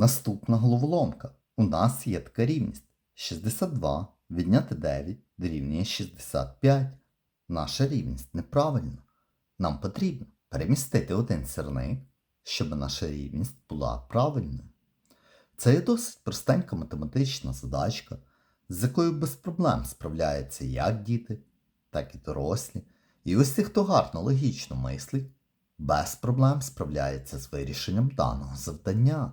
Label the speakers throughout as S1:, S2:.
S1: Наступна головоломка. У нас є така рівність. 62 відняти 9 дорівнює 65. Наша рівність неправильна. Нам потрібно перемістити один сірник, щоб наша рівність була правильною. Це є досить простенька математична задачка, з якою без проблем справляються як діти, так і дорослі. І усі, хто гарно логічно мислить, без проблем справляється з вирішенням даного завдання.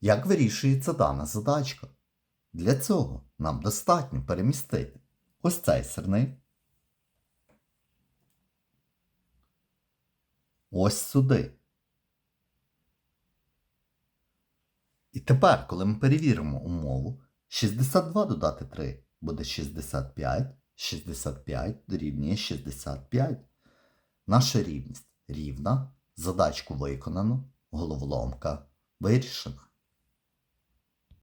S1: Як вирішується дана задачка? Для цього нам достатньо перемістити ось цей сирник. Ось сюди. І тепер, коли ми перевіримо умову, 62 додати 3 буде 65, 65 дорівнює 65. Наша рівність рівна, задачку виконано, головоломка вирішена.